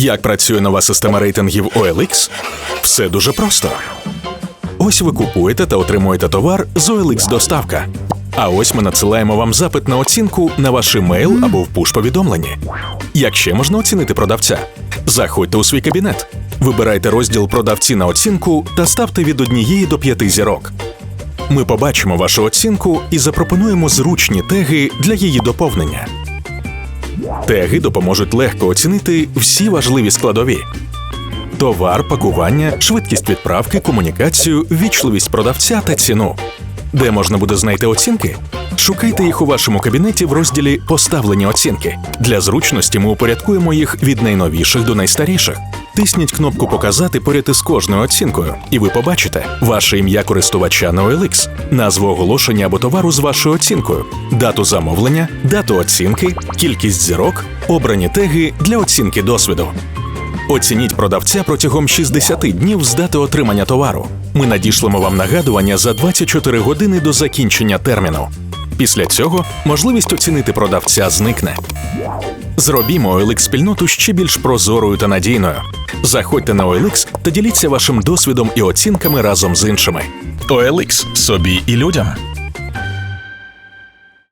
Як працює нова система рейтингів OLX? Все дуже просто. Ось ви купуєте та отримуєте товар з OLX доставка. А ось ми надсилаємо вам запит на оцінку на ваш емейл або в пуш-повідомленні. Як ще можна оцінити продавця? Заходьте у свій кабінет, вибирайте розділ Продавці на оцінку та ставте від однієї до п'яти зірок. Ми побачимо вашу оцінку і запропонуємо зручні теги для її доповнення. Теги допоможуть легко оцінити всі важливі складові: товар, пакування, швидкість відправки, комунікацію, вічливість продавця та ціну. Де можна буде знайти оцінки? Шукайте їх у вашому кабінеті в розділі Поставлені оцінки. Для зручності ми упорядкуємо їх від найновіших до найстаріших. Тисніть кнопку Показати поряд із кожною оцінкою, і ви побачите ваше ім'я користувача на OLX, назву оголошення або товару з вашою оцінкою, дату замовлення, дату оцінки, кількість зірок, обрані теги для оцінки досвіду. Оцініть продавця протягом 60 днів з дати отримання товару. Ми надішлемо вам нагадування за 24 години до закінчення терміну. Після цього можливість оцінити продавця зникне. Зробімо OLX спільноту ще більш прозорою та надійною. Заходьте на OLX та діліться вашим досвідом і оцінками разом з іншими. OLX – собі і людям.